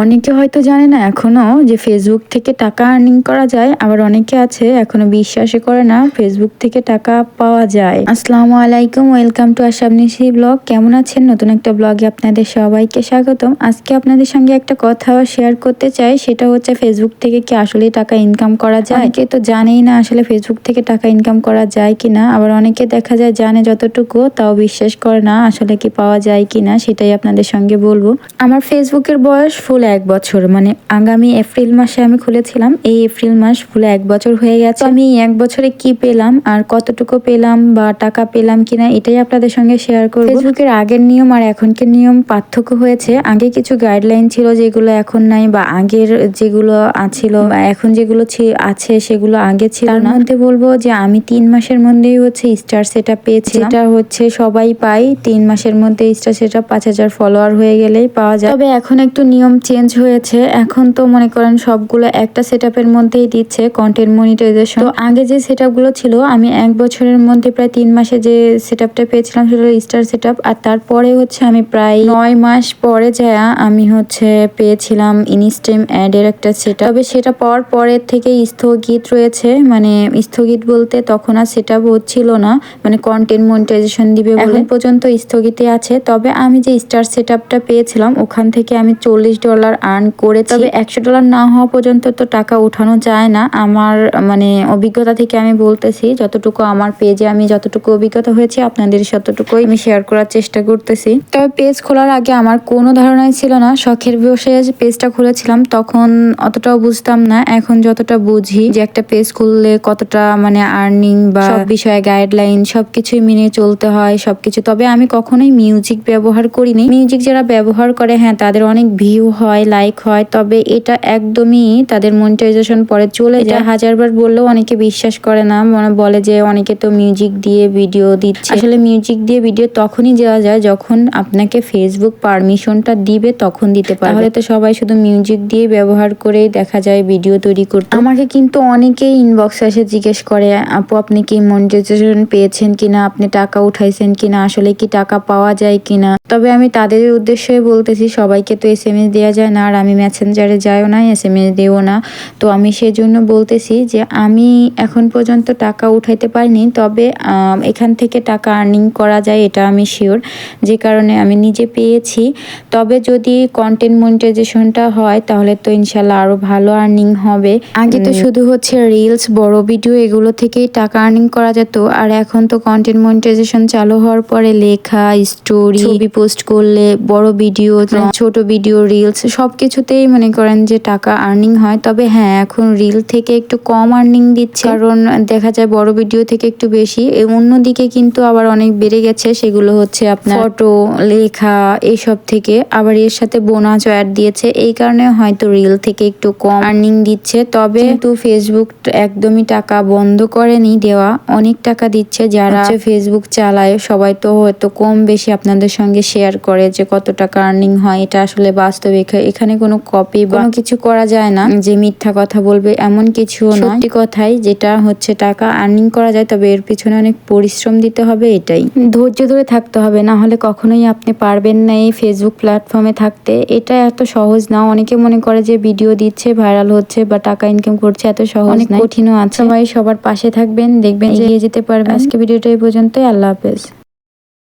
অনেকে হয়তো জানে না এখনও যে ফেসবুক থেকে টাকা আর্নিং করা যায়, আবার অনেকে আছে এখনও বিশ্বাসই করে না ফেসবুক থেকে টাকা পাওয়া যায়। আসসালামু আলাইকুম, ওয়েলকাম টু আশাবনিশি ব্লগ। কেমন আছেন? নতুন একটা ব্লগে আপনাদের সবাইকে স্বাগতম। আজকে আপনাদের সঙ্গে একটা কথা শেয়ার করতে চাই, সেটা হচ্ছে ফেসবুক থেকে কি আসলে টাকা ইনকাম করা যায়? অনেকে তো জানেই না আসলে ফেসবুক থেকে টাকা ইনকাম করা যায় কিনা। আবার অনেকে দেখা যায় জানে যতটুকু, তাও বিশ্বাস করে না আসলে কি পাওয়া যায় কিনা, সেটাই আপনাদের সঙ্গে বলব। আমার ফেসবুকের বয়স ফুল এক বছর। মানে আগামী এপ্রিল মাসে আমি খুলেছিলাম। এই এপ্রিল মাস ফুল এক বছর হয়ে গেছে। আমি এক বছরে কি পেলাম, আর কতটুকু পেলাম বা টাকা পেলাম কিনা, এটাই আপনাদের সঙ্গে শেয়ার করব। ফেসবুকের আগের নিয়ম আর এখনকার নিয়ম পার্থক্য হয়েছে। আগে কিছু গাইডলাইন ছিল যেগুলো এখন নাই বা আগের যেগুলো আছিল এখন যেগুলো আছে সেগুলো আগে ছিল তার মধ্যে বলব যে আমি তিন মাসের মধ্যেই হচ্ছে স্টার সেটা পেয়েছি এটা হচ্ছে সবাই পাই তিন মাসের মধ্যে স্টার সেটা পাঁচ হাজার ফলোয়ার হয়ে গেলেই পাওয়া যায়। তবে এখন একটু নিয়ম চেঞ্জ হয়েছে। এখন তো মনে করেন সবগুলো একটা সেট মধ্যেই দিচ্ছে কন্টেন্ট মনিটাইজেশন তো আগে যে সেট ছিল আমি এক বছরের মধ্যে প্রায় তিন মাসে যে সেট পেয়েছিলাম সেটা স্টার সেট আর তারপরে হচ্ছে আমি প্রায় নয় মাস পরে যায় আমি হচ্ছে পেয়েছিলাম ইনস্টেম অ্যাডের একটা সেট তবে সেটা পাওয়ার পরের থেকে স্থগিত রয়েছে। মানে স্থগিত বলতে তখন আর সেটা হচ্ছিল না। মানে কন্টেন্ট মনিটাইজেশন দিবে বলে। এখন পর্যন্ত স্থগিতে আছে। তবে আমি যে স্টার সেট পেয়েছিলাম ওখান থেকে আমি চল্লিশ ডলার আর্ন করে তবে একশো ডলার না হওয়া পর্যন্ত তো টাকা উঠানো যায় না। আমার মানে অভিজ্ঞতা থেকে আমি বলতেছি যতটুকু আমার পেজে আমি যতটুকু অভিজ্ঞতা হয়েছে আপনাদের ততটুকুই আমি শেয়ার করার চেষ্টা করতেছি। তবে পেজ খোলার আগে আমার কোনো ধারণাই ছিল না। শখের বসে যে পেজটা খুলেছিলাম তখন অতটাও বুঝতাম না। এখন যতটা বুঝি যে একটা পেজ খুললে কতটা মানে আর্নিং বা সব বিষয়ে গাইডলাইন সব সবকিছুই মেনে চলতে হয় সবকিছু। তবে আমি কখনোই মিউজিক ব্যবহার করিনি। মিউজিক যারা ব্যবহার করে হ্যাঁ তাদের অনেক ভিউ হয়। লাইক হয় তবে এটা একদমই তাদের মনিটাইজেশন পরে চলে যায়। হাজারবার বললেও অনেকে বিশ্বাস করে না। মনে বলে যে অনেকে তো মিউজিক দিয়ে ভিডিও দিচ্ছে। আসলে মিউজিক দিয়ে ভিডিও তখনই দেওয়া যায় যখন আপনাকে ফেসবুক পারমিশনটা দিবে তখন দিতে পারে তাহলে তো সবাই শুধু মিউজিক দিয়ে ব্যবহার করেই দেখা যায় ভিডিও তৈরি করতে। আমাকে কিন্তু অনেকেই ইনবক্সে এসে জিজ্ঞেস করে আপু আপনি কি মনিটাইজেশন পেয়েছেন কিনা? আপনি টাকা উঠাইছেন কিনা? আসলে কি টাকা পাওয়া যায় কিনা? তবে আমি তাদের উদ্দেশ্যে বলতেছি সবাইকে তো এস এম এস দেওয়া যায়। না আর আমি মেসেঞ্জারে যাইও না এস এম এস দেও না। তো আমি সেজন্য বলতেছি যে আমি এখন পর্যন্ত টাকা উঠাইতে পারিনি তবে এখান থেকে টাকা আর্নিং করা যায় এটা আমি শিওর যে কারণে আমি নিজে পেয়েছি। তবে যদি কন্টেন্ট মনিটাইজেশনটা হয় তাহলে তো ইনশাল্লাহ আরও ভালো আর্নিং হবে। আগে তো শুধু হচ্ছে রিলস বড় ভিডিও এগুলো থেকেই টাকা আর্নিং করা যেত। আর এখন তো কন্টেন্ট মনিটাইজেশন চালু হওয়ার পরে লেখা স্টোরি ছবি পোস্ট করলে বড় ভিডিও ছোট ভিডিও রিলস সব কিছুতেই মনে করেন যে টাকা আর্নিং হয়। তবে হ্যাঁ এখন রিল থেকে একটু কম আর্নিং দিচ্ছে। কারণ দেখা যায় বড় ভিডিও থেকে একটু বেশি। অন্যদিকে কিন্তু আবার অনেক বেড়ে গেছে। সেগুলো হচ্ছে আপনার ফটো লেখা এইসব থেকে। আবার এর সাথে বোনাস অ্যাড দিয়েছে। এই কারণে হয়তো রিল থেকে একটু কম আর্নিং দিচ্ছে। তবে কিন্তু ফেসবুক একদমই টাকা বন্ধ করেনি দেওয়া। অনেক টাকা দিচ্ছে যারা ফেসবুক চালায়। সবাই তো হয়তো কম বেশি আপনাদের সঙ্গে শেয়ার করে যে কত টাকা আর্নিং হয়। এটা আসলে বাস্তবে এখা- এখানে কোনো কপি বা কিছু করা যায় না। যে মিথ্যা কথা বলবে এমন কিছু সত্যি কথাই যেটা হচ্ছে টাকা আর্নিং করা যায় তবে এর পিছনে অনেক পরিশ্রম দিতে হবে এটাই। ধৈর্য ধরে থাকতে হবে না হলে কখনোই আপনি পারবেন না এই ফেসবুক প্ল্যাটফর্মে থাকতে। এটা এত সহজ না। অনেকে মনে করে যে ভিডিও দিচ্ছে ভাইরাল হচ্ছে বা টাকা ইনকাম করছে এত সহজ না কঠিনও আছে। সবাই সবার পাশে থাকবেন দেখবেন এগিয়ে যেতে পারবেন। আজকে ভিডিওটা এই পর্যন্তই। আল্লাহ হাফেজ।